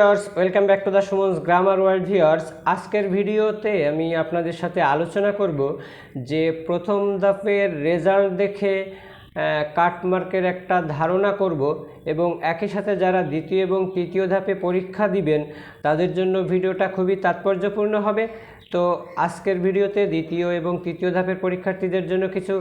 Viewers, welcome back to the Suman's grammar world viewers. আজকের ভিডিওতে আমি আপনাদের সাথে আলোচনা করব যে প্রথম দফের রেজাল্ট দেখে কাটমার্কের একটা ধারণা করব এবং একই সাথে যারা দ্বিতীয় এবং তৃতীয় ধাপে পরীক্ষা দিবেন, তাদের জন্য ভিডিওটা খুবই তাৎপর্যপূর্ণ হবে। তো আজকের ভিডিওতে দ্বিতীয় এবং তৃতীয় ধাপের পরীক্ষার্থীদের জন্য কিছু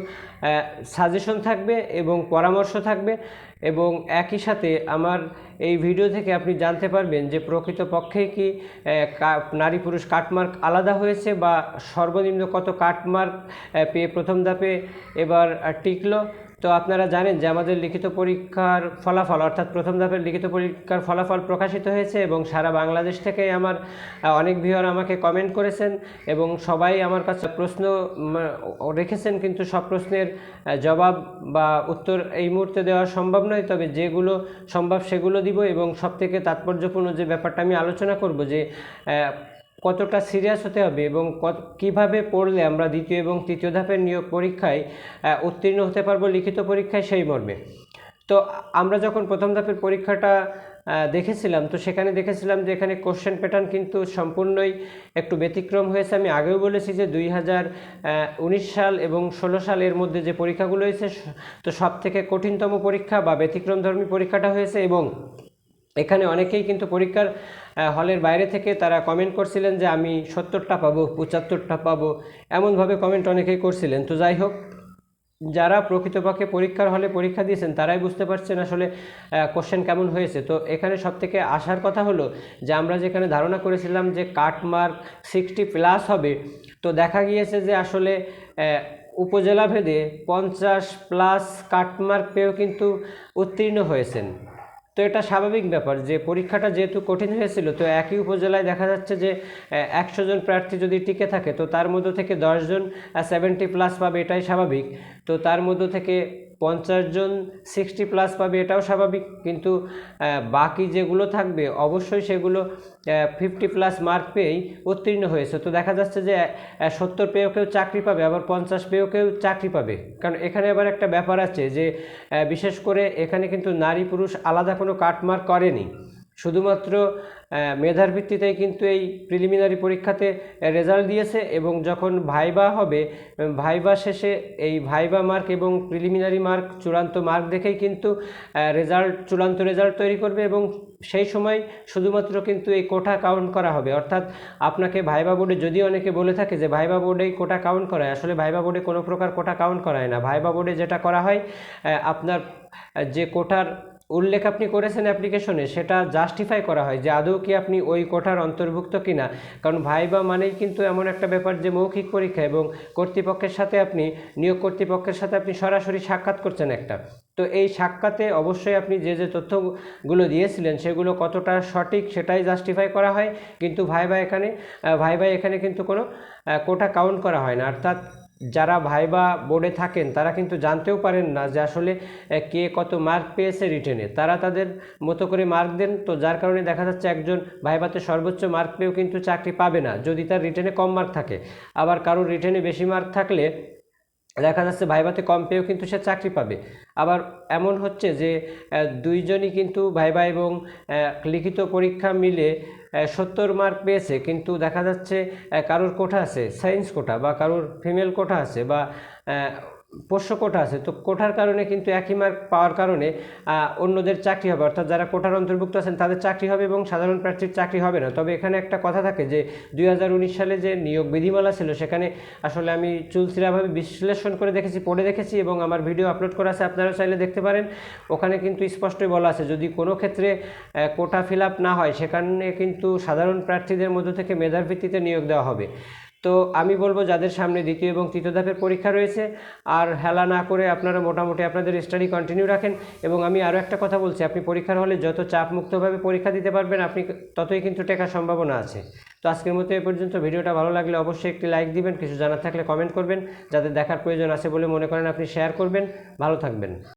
সাজেশন থাকবে এবং পরামর্শ থাকবে এবং একই সাথে আমার এই ভিডিও থেকে আপনি জানতে পারবেন যে প্রকৃতপক্ষে কি কা- নারী পুরুষ কাটমার্ক আলাদা হয়েছে বা সর্বনিম্ন কত কাটমার্ক পেয়ে প্রথম ধাপে এবার টিকলো। তো আপনারা জানেন যে আমাদের লিখিত পরীক্ষার ফলাফল, অর্থাৎ প্রথম ধাপের লিখিত পরীক্ষার ফলাফল প্রকাশিত হয়েছে এবং সারা বাংলাদেশ থেকে আমার অনেক ভিউয়ার আমাকে কমেন্ট করেছেন এবং সবাই আমার কাছে প্রশ্ন রেখেছেন। কিন্তু সব প্রশ্নের জবাব বা উত্তর এই মুহূর্তে দেওয়া সম্ভব নয়। তবে যেগুলো সম্ভব সেগুলো দিব এবং সবথেকে তাৎপর্যপূর্ণ যে ব্যাপারটা আমি আলোচনা করব যে কতটা সিরিয়াস হতে হবে এবং কীভাবে পড়লে আমরা দ্বিতীয় এবং তৃতীয় ধাপের নিয়োগ পরীক্ষায় উত্তীর্ণ হতে পারব লিখিত পরীক্ষায় সেই মর্মে। তো আমরা যখন প্রথম ধাপের পরীক্ষাটা দেখেছিলাম, তো সেখানে দেখেছিলাম যে এখানে কোশ্চেন প্যাটার্ন কিন্তু সম্পূর্ণই একটু ব্যতিক্রম হয়েছে। আমি আগেও বলেছি যে দুই হাজার উনিশ সাল এবং ষোলো সাল এর মধ্যে যে পরীক্ষাগুলো হয়েছে, তো সব থেকে কঠিনতম পরীক্ষা বা ব্যতিক্রমধর্মী পরীক্ষাটা হয়েছে এবং এখানে অনেকেই কিন্তু পরীক্ষার হলের বাইরে থেকে তারা কমেন্ট করছিলেন যে আমি সত্তরটা পাবো, পঁচাত্তরটা পাবো, এমনভাবে কমেন্ট অনেকেই করছিলেন। তো যাই হোক, যারা প্রকৃতপক্ষে পরীক্ষার হলে পরীক্ষা দিয়েছেন, তারাই বুঝতে পারছেন আসলে কোশ্চেন কেমন হয়েছে। তো এখানে সবথেকে আসার কথা হলো যে, আমরা যেখানে ধারণা করেছিলাম যে কাট মার্ক সিক্সটি প্লাস হবে, তো দেখা গিয়েছে যে আসলে উপজেলা ভেদে পঞ্চাশ প্লাস কাটমার্ক পেয়েও কিন্তু উত্তীর্ণ হয়েছেন। তো এটা স্বাভাবিক ব্যাপার যে পরীক্ষাটা যেহেতু কঠিন হয়েছিল, তো একই উপজেলায় দেখা যাচ্ছে যে একশো জন প্রার্থী যদি টিকে থাকে, তো তার মধ্য থেকে দশজন সেভেন্টি প্লাস পাবে, এটাই স্বাভাবিক। তো তার মধ্য থেকে পঞ্চাশ জন সিক্সটি প্লাস পাবে, এটাও স্বাভাবিক। কিন্তু বাকি যেগুলো থাকবে, অবশ্যই সেগুলো ফিফটি প্লাস মার্ক পেয়েই উত্তীর্ণ হয়েছে। তো দেখা যাচ্ছে যে সত্তর পেয়েও কেউ চাকরি পাবে, আবার পঞ্চাশ পেয়েও কেউ চাকরি পাবে। কারণ এখানে আবার একটা ব্যাপার আছে যে বিশেষ করে এখানে কিন্তু নারী পুরুষ আলাদা কোনো কাটমার্ক করেনি। শুধুমাত্র মেধার ভিত্তিতেই কিন্তু এই প্রিলিমিনারি পরীক্ষাতে রেজাল্ট দিয়েছে এবং যখন ভাইবা হবে ভাইবা শেষে এই ভাইবা মার্ক এবং প্রিলিমিনারি মার্ক চূড়ান্ত মার্ক দেখেই কিন্তু রেজাল্ট চূড়ান্ত রেজাল্ট তৈরি করবে এবং সেই সময় শুধুমাত্র কিন্তু এই কোটা কাউন্ট করা হবে। অর্থাৎ আপনাকে ভাইবা বোর্ডে যদি অনেকে বলে থাকে যে ভাইবা বোর্ডেই কোটা কাউন্ট করায়, আসলে ভাইবা বোর্ডে কোনো প্রকার কোটা কাউন্ট করায় না। ভাইবা বোর্ডে যেটা করা হয় আপনার যে কোটার উল্লেখ আপনি করেছেন অ্যাপ্লিকেশনে সেটা জাস্টিফাই করা হয় যে আদৌ কি আপনি ওই কোটার অন্তর্ভুক্ত কিনা। কারণ ভাইবা মানেই কিন্তু এমন একটা ব্যাপার যে মৌখিক পরীক্ষা এবং কর্তৃপক্ষের সাথে আপনি, নিয়োগ কর্তৃপক্ষের সাথে আপনি সরাসরি সাক্ষাৎ করছেন একটা। তো এই সাক্ষাতে অবশ্যই আপনি যে যে তথ্যগুলো দিয়েছিলেন, সেগুলো কতটা সঠিক সেটাই জাস্টিফাই করা হয়। কিন্তু ভাইবা এখানে ভাইবা এখানে কিন্তু কোনো কোটা কাউন্ট করা হয় না। অর্থাৎ যারা ভাইবা বোর্ডে থাকেন, তারা কিন্তু জানতেও পারেন না যে আসলে কে কত মার্ক পেয়েছে রিটেনে তারা তাদের মতো করে মার্ক দেন, তো যার কারণে দেখা যাচ্ছে একজন ভাইবাতে সর্বোচ্চ মার্ক পেয়েও কিন্তু চাকরি পাবে না, যদি তার রিটেনে কম মার্ক থাকে। আবার কারোর রিটেনে বেশি মার্ক থাকলে, দেখা যাচ্ছে ভাইভাতে কম পেয়েও কিন্তু সে চাকরি পাবে। আবার এমন হচ্ছে যে দুইজনই কিন্তু ভাইভা এবং লিখিত পরীক্ষা মিলে সত্তর মার্ক পেয়েছে, কিন্তু দেখা যাচ্ছে কারোর কোঠা আছে? সায়েন্স কোঠা বা কারোর ফিমেল কোঠা আছে বা পোষ্য কোটা আছে, তো কোঠার কারণে কিন্তু একই মার্ক পাওয়ার কারণে অন্যদের চাকরি হবে। অর্থাৎ যারা কোটার অন্তর্ভুক্ত আছেন, তাদের চাকরি হবে এবং সাধারণ প্রার্থীর চাকরি হবে না। তবে এখানে একটা কথা থাকে যে, দুই হাজার উনিশ সালে যে নিয়োগ বিধিমালা ছিল, সেখানে আসলে আমি চুলচিরাভাবে বিশ্লেষণ করে দেখেছি, পড়ে দেখেছি এবং আমার ভিডিও আপলোড করা আছে আপনারা চাইলে দেখতে পারেন। ওখানে কিন্তু স্পষ্টই বলা আছে, যদি কোনো ক্ষেত্রে কোটা ফিল না হয়, সেখানে কিন্তু সাধারণ প্রার্থীদের মধ্য থেকে মেধার ভিত্তিতে নিয়োগ দেওয়া হবে। তো আমি বলব যাদের সামনে দ্বিতীয় এবং তৃতীয় ধাপের পরীক্ষা রয়েছে, আর হেলা না করে আপনারা মোটামুটি আপনাদের স্টাডি কন্টিনিউ রাখেন। এবং আমি আরও একটা কথা বলছি, আপনি পরীক্ষার হলে যত চাপমুক্তভাবে পরীক্ষা দিতে পারবেন, আপনি ততই কিন্তু টেকার সম্ভাবনা আছে। তো আজকের মতো এ পর্যন্ত, ভিডিওটা ভালো লাগলে অবশ্যই একটি লাইক দিবেন, কিছু জানার থাকলে কমেন্ট করবেন। যাদের দেখার প্রয়োজন আছে বলে মনে করেন আপনি শেয়ার করবেন। ভালো থাকবেন।